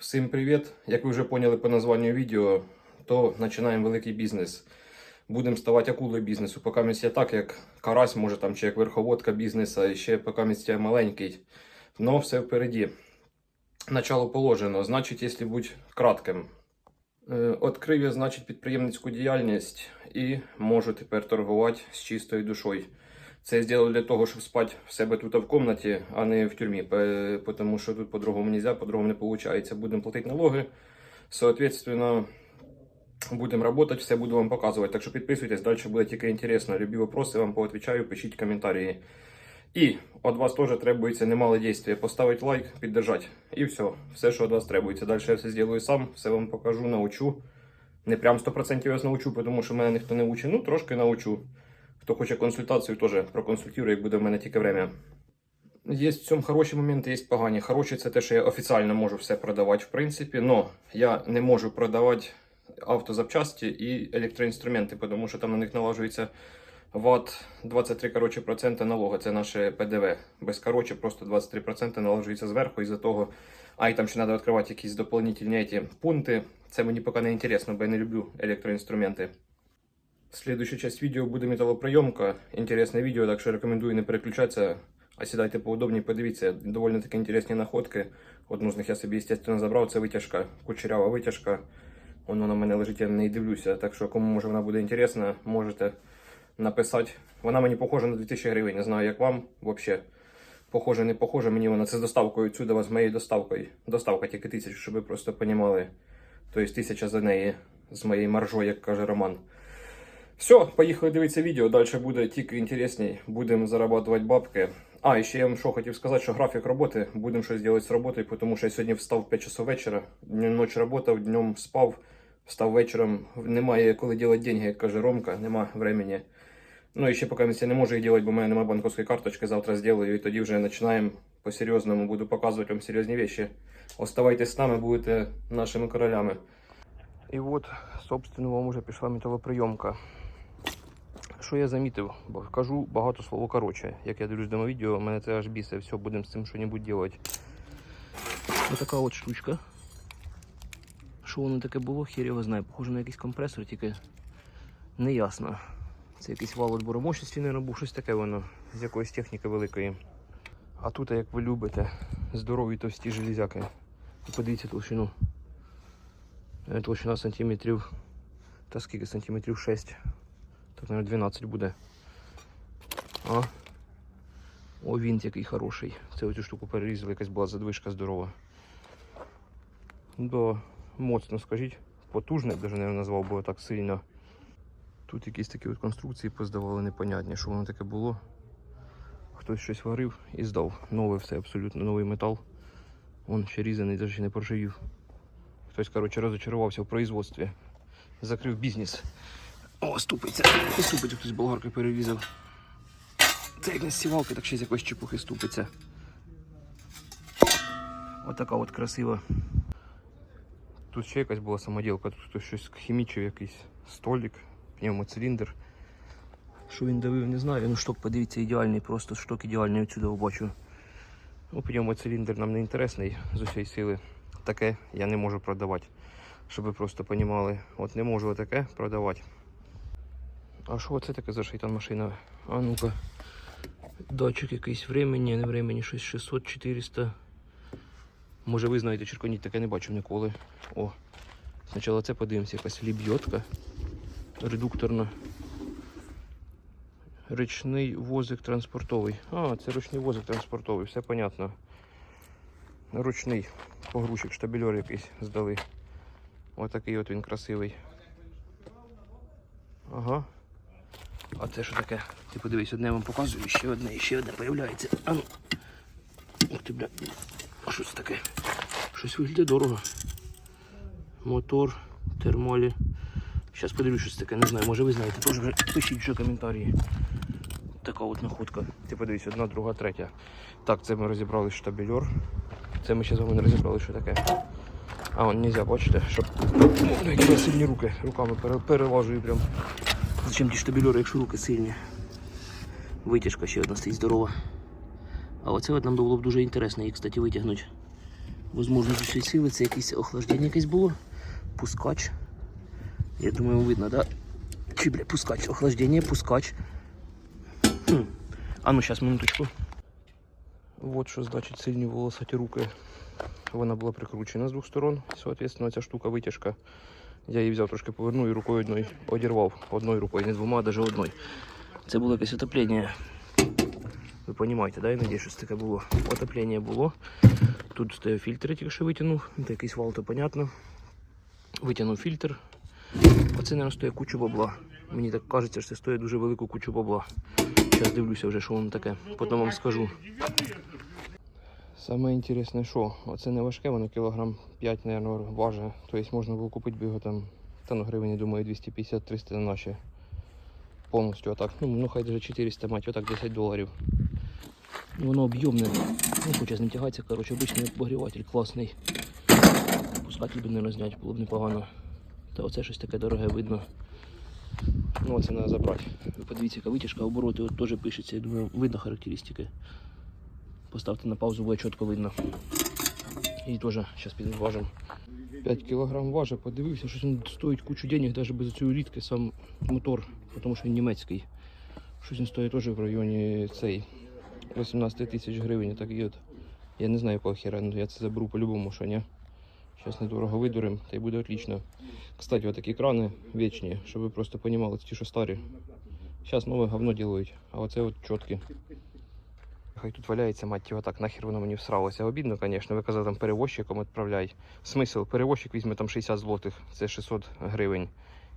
Всім привіт! Як ви вже поняли по названню відео, то починаємо великий бізнес. Будемо ставати акулою бізнесу. Поки місць я так, як карась, може там, чи як верховодка бізнесу, і ще поки місць я маленький. Но все впереді. Начало положено. Значить, якщо бути кратким. Е, Открив я, значить, підприємницьку діяльність і можу тепер торгувати з чистою душою. Це я зробив для того, щоб спати в себе тут в кімнаті, а не в тюрмі. Тому що тут по-другому не можна, по-другому не виходить. Будемо платити налоги. Соответственно, будемо працювати, все буду вам показувати. Так що підписуйтесь, далі буде тільки інтересно. Любі вопроси вам поотвічаю, пишіть коментарі. І від вас теж требується немале дійство. Поставити лайк, піддержати. І все. Все, що від вас требується. Далі я все зроблю сам, все вам покажу, научу. Не прям 100% я вас научу, тому що мене ніхто не учить. Ну, трошки научу. Хто хоче консультацію, теж проконсультую, як буде в мене тільки время. Є в цьому хороші моменти, є погані. Хороші це те, що я офіційно можу все продавати, в принципі, але я не можу продавати автозапчасті і електроінструменти, тому що там на них налажується ВАТ 23 коротше, процента налога. Це наше ПДВ. Без коротше, просто 23% налажується зверху із-за того. А і там ще треба відкривати якісь дополнительні пункти. Це мені поки не інтересно, бо я не люблю електроінструменти. Следующая часть видео буде металлоприйомка. Інтересне відео, так що рекомендую не переключатися, а сідайте поудобніше, подивіться. Доволі таки інтересні находки. Одну з них я собі, естественно, забрав. Це витяжка, кучерява витяжка. Воно на мене лежить, я неї дивлюся. Так що, кому може вона буде інтересна, можете написати. Вона мені похожа на 2000 гривень. Не знаю, як вам взагалі. Похоже, не похоже. Мені вона це з доставкою сюди, з моєю доставкою. Доставка тільки тисячу, щоб ви просто понімали. Тобто тисяча за неї з моєю маржою, як каже Роман. Все, поїхали дивитися відео. Далі буде тільки інтересніше. Будемо заробляти бабки. А, ще я вам що хотів сказати, що графік роботи. Будемо щось робити з роботою, тому що я сьогодні встав в 5 часов вечора. Ночі працював, днем спав, встав вечором. Немає коли робити деньги, як каже Ромка, нема времени. Ну і ще поки я не можу їх робити, бо в мене немає банківської карточки, завтра зроблю, і тоді вже починаємо по-серйозному. Буду показувати вам серйозні речі. Оставайтесь з нами, будете нашими королями. І от, собственно, вам уже пішла металоприйомка. Що я замітив? Бо кажу багато слово коротше. Як я дивлюсь дома відео, мене це аж бісе. Все, будемо з цим щось робити. Ось така от штучка. Що воно таке було, хер його знає. Похоже на якийсь компресор, тільки не ясно. Це якийсь вал відбору мощності, не був щось таке воно з якоїсь техніки великої. А тут, як ви любите, здорові товсті железяки. Подивіться толщину. Е, Толщина сантиметрів. Та скільки сантиметрів 6. Так, мабуть, 12 буде. А. О, вінт який хороший. Це оцю штуку перерізали, якась була задвижка здорова. Да, моцно скажіть. Потужне, навіть не назвав, бо так сильно. Тут якісь такі от конструкції поздавали непонятні, що воно таке було. Хтось щось варив і здав. Нове все, абсолютно новий метал. Вон ще різаний, навіть не проживів. Хтось, коротше, розочарувався в производстві. Закрив бізнес. О, ступиться. І ступиться хтось болгаркою перерізав. Це як не сівалки, так ще з якоїсь чепухи ступиться. Отака от красива. Тут ще якась була самоділка, тут хтось щось хімічив, якийсь столик, пневмоциліндр. Що він давив, не знаю. Ну шток, подивіться, ідеальний, просто шток ідеальний отсюди бачу. Ну, пневмоциліндр нам не інтересний з усієї сили. Таке я не можу продавати. Щоб ви просто розуміли. От не можу таке продавати. А що це таке за шайтан машина? А ну-ка. Датчик якийсь времени, не времени, щось 600-400. Може ви знаєте, черконіть таке не бачив ніколи. О, спочатку це подивимося, якась ліб'йотка редукторна. Ручний возик транспортовий. А, це ручний возик транспортовий, все понятно. Ручний погрузчик, штабельор якийсь здали. Отакий от він красивий. Ага. А це що таке? Ти подивись, одне вам показую, ще одне, ще одне появляється. А ну. Ух ти, бля. Що це таке? Щось виглядає дорого. Мотор, термолі. Зараз подивлюсь, що це таке, не знаю, може ви знаєте, вже пишіть вже коментарі. Така от находка. Ти подивись, одна, друга, третя. Так, це ми розібрали штабельор. Це ми ще з вами не розібрали, що таке. А, вон нельзя, бачите, щоб. Ну, сильні руки. Руками пере- перелажую прям. Зачем ті штабельори, якщо руки сильні? Витяжка ще одна стоїть здорова. А оце нам було б дуже інтересно її, кстати, витягнути. Возможно, з усієї сили це якесь охлаждення якесь було. Пускач. Я думаю, видно, да? Чи, бля, пускач, охлаждення, пускач. А ну, зараз, минуточку. Вот що значить сильні волосаті руки. Вона була прикручена з двох сторон. Соответственно, ця штука витяжка. Я її взяв трошки повернув і рукою одною одірвав. Одною рукою, не двома, а навіть одною. Це було якесь отоплення. Ви розумієте, да? Я надіюсь, що це таке було. Отоплення було. Тут стояв фільтр, тільки що витягнув. Це якийсь вал, то понятно. Витягнув фільтр. Оце, мабуть, стоїть кучу бабла. Мені так кажеться, що це стоїть дуже велику кучу бабла. Зараз дивлюся вже, що воно таке. Потім вам скажу. Саме інтересне, що оце не важке, воно кілограм 5, мабуть, важить. Тобто можна було купити би його там, та ну гривень, думаю, 250-300 на наші. Повністю отак. Ну, ну хай даже 400 мать, отак 10 доларів. Воно об'ємне. Не хоче з ним тягатися. Коротше, обичний обогріватель класний. Пускатель би не розняти, було б непогано. Та оце щось таке дороге видно. Ну, оце треба забрати. Подивіться, яка витяжка, обороти от теж пишеться. Я думаю, видно характеристики. Поставте на паузу, буде чітко видно. І теж зараз підважимо. 5 кілограм важить, подивився, що він стоїть кучу денег, навіть без цієї рідки, сам мотор, тому що він німецький. Щось він стоїть теж в районі цей 18 тисяч гривень, так і от. Я не знаю, якого хера, ну я це заберу по-любому, що ні. Зараз недорого видурим, та й буде отлично. Кстати, от такі крани вічні, щоб ви просто розуміли, ті, що старі. Зараз нове говно ділають, а оце от чіткі. Хай тут валяється, мать його так, нахер воно мені всралося. Обідно, звісно, ви казали там перевозчиком відправляй. Смисл, перевозчик візьме там 60 злотих, це 600 гривень.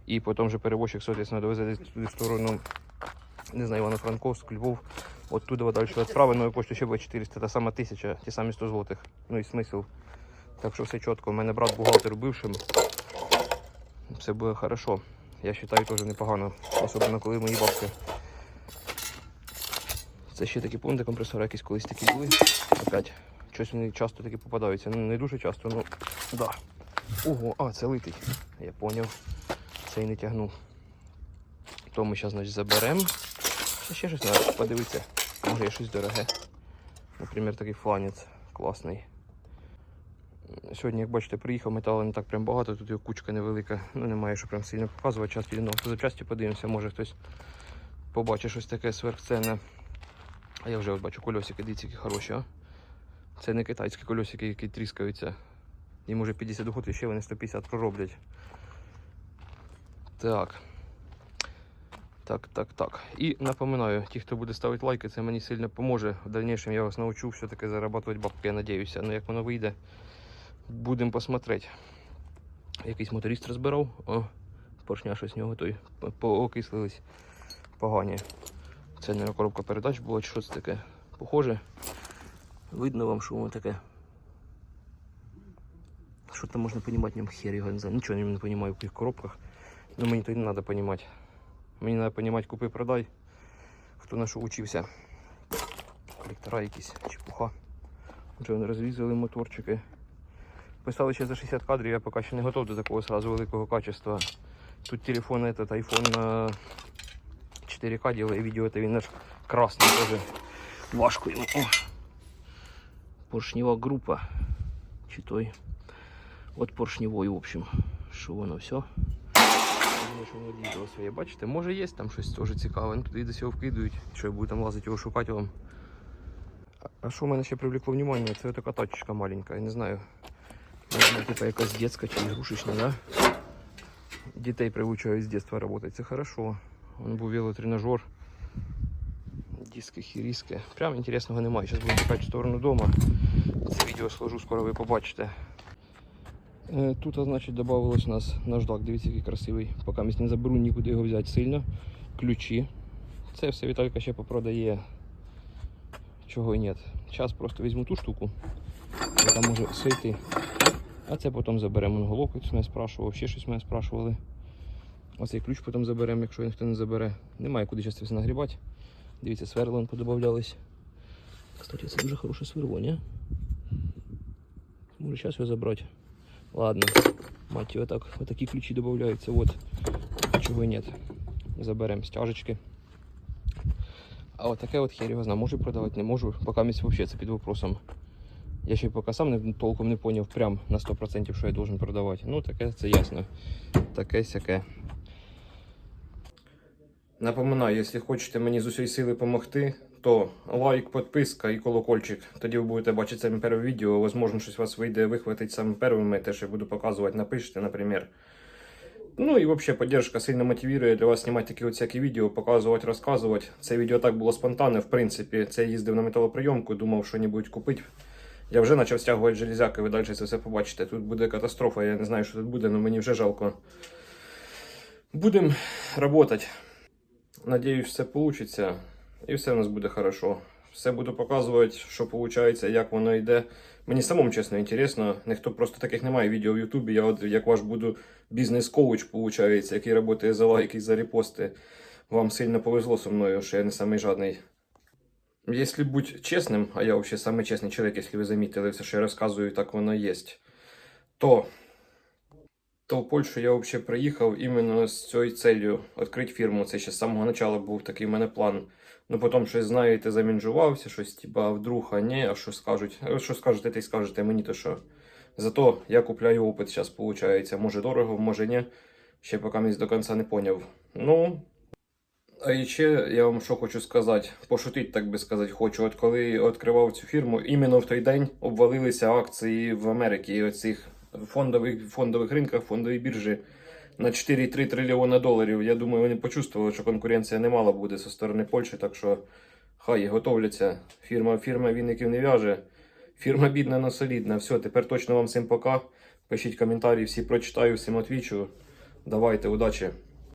І потім же перевозчик, соответственно, довезе десь туди сторону, не знаю, Івано-Франковськ, Львов, оттуда далі відправи, новою поштою ще буде 400, та сама 1000, ті самі 100 злотих. Ну і смисл. Так що все чітко. У мене брат бухгалтер бившим. Все буде хорошо. Я вважаю, теж непогано. Особливо коли мої бабки. Це ще такі пункти компресори якісь колись такі були. Опять. Щось вони часто такі попадаються. Ну не дуже часто, ну да. Ого, а, це литий. Я поняв. Цей не тягнув. То ми зараз заберемо. Ще щось треба подивитися. Може є щось дороге. Наприклад, такий фланець класний. Сьогодні, як бачите, приїхав металу не так прям багато, тут його кучка невелика. Ну немає що прям сильно показувати. Час підемо по запчасті подивимося, може хтось побачить щось таке сверхценне. А я вже бачу кольосики, дивіться, які хороші, а? Це не китайські кольосики, які тріскаються. Їм уже 50 доходів, ще вони 150 пророблять. Так. Так, так, так. І напоминаю, ті, хто буде ставити лайки, це мені сильно поможе. В дальнейшем я вас научу все-таки зарабатывать бабки, я надіюся. Ну як воно вийде, будемо посмотреть. Якийсь моторист розбирав. О, поршня щось з нього той по- поокислились погані. Це не коробка передач була, чи що це таке? Похоже. Видно вам, що воно таке. Що там можна в ньому хер його не знаю. Нічого не розумію в яких коробках. Ну мені то й не треба розуміти. Мені треба розуміти, купи продай. Хто на що учився. Колектора якісь, чепуха. Вже вони розрізали моторчики. Писали ще за 60 кадрів, я поки ще не готов до такого сразу великого качества. Тут телефон этот, iPhone 4К делає відео, то він аж красний теж. Важко йому. О. Поршнева група. Чи той. От поршневої, в общем. Що воно все. Думаю, що воно відео своє. Бачите, може є там щось теж цікаве. Ну, туди до цього вкидують, що я буду там лазити його шукати вам. А- А що мене ще привлекло внимание, це така тачечка маленька, я не знаю. Не знаю, типа якась детська чи ігрушечна, да? Дітей приучають з дитинства працювати, це хорошо. Вон був велотренажер. Диски, хіріски. Прям інтересного немає. Зараз будемо тікати в сторону дома. Це відео сложу, скоро ви побачите. Е, Тут, значить, додавалось у нас наждак. Дивіться, який красивий. Поки ми не заберу нікуди його взяти сильно. Ключі. Це все Віталька ще попродає. Чого і ні. Зараз просто візьму ту штуку, яка може сойти. А це потім заберемо. Он головку хтось мене спрашував, ще щось мене спрашували. Оцей ключ потім заберемо, якщо ніхто не забере. Немає куди зараз це все нагрібати. Дивіться, сверла вон подобавлялись. Кстати, це дуже хороше сверло, ні? Може зараз його забрати. Ладно, мать його так. Отакі ключі додаються. Вот. Чого нет. Заберемо стяжечки. А от таке от хер його знає. Можу продавати, не можу. Поки місць взагалі це під вопросом. Я ще поки сам не, толком не поняв прям на 100% що я должен продавати. Ну, таке це ясно. Таке сяке. Напоминаю, якщо хочете мені з усієї сили допомогти, то лайк, підписка і колокольчик. Тоді ви будете бачити саме перше відео. Возможно, щось вас вийде вихватить саме первими, те, що я буду показувати, напишите, наприклад. Ну і взагалі поддержка сильно мотивує для вас знімати такі всякі відео, показувати, розказувати. Це відео так було спонтанне, в принципі. Це я їздив на металоприйомку, думав, що небудь купити. Я вже почав стягувати железяки, ви далі це все побачите. Тут буде катастрофа, я не знаю, що тут буде, але мені вже жалко. Будемо працювати. Надіюсь, все вийде і все у нас буде хорошо. Все буду показувати, що виходить, як воно йде. Мені самому чесно інтересно. Ніхто просто таких немає відео в Ютубі. Я от як ваш буду бізнес-коуч, виходить, який працює за лайки, за репости. Вам сильно повезло со мною, що я не самий жадний. Если быть честным, а я вообще самый честный человек, если вы заметили, все, что я рассказываю, так воно есть, то, то в Польщу я вообще приїхав іменно з цією целью відкрити фірму. Це ще з самого початку був такий в мене план. Ну потім щось знаєте, замінжувався, щось типа, вдруг, а ні, а що скажуть? Що скажете, те й скажете, мені то що. Зато я купляю опит зараз, виходить. Може дорого, може ні. Ще поки місць до кінця не поняв. Ну, а ще я вам що хочу сказати, пошутити, так би сказати, хочу. От коли відкривав цю фірму, іменно в той день обвалилися акції в Америці оцих фондових, фондових ринках, фондовій біржі на 4,3 трильйона доларів. Я думаю, вони почувствували, що конкуренція немала буде зі сторони Польщі, так що хай готовляться. Фірма, фірма віників не в'яже. Фірма бідна, но солідна. Все, тепер точно вам всім пока. Пишіть коментарі, всі прочитаю, всім відвічу. Давайте, удачі.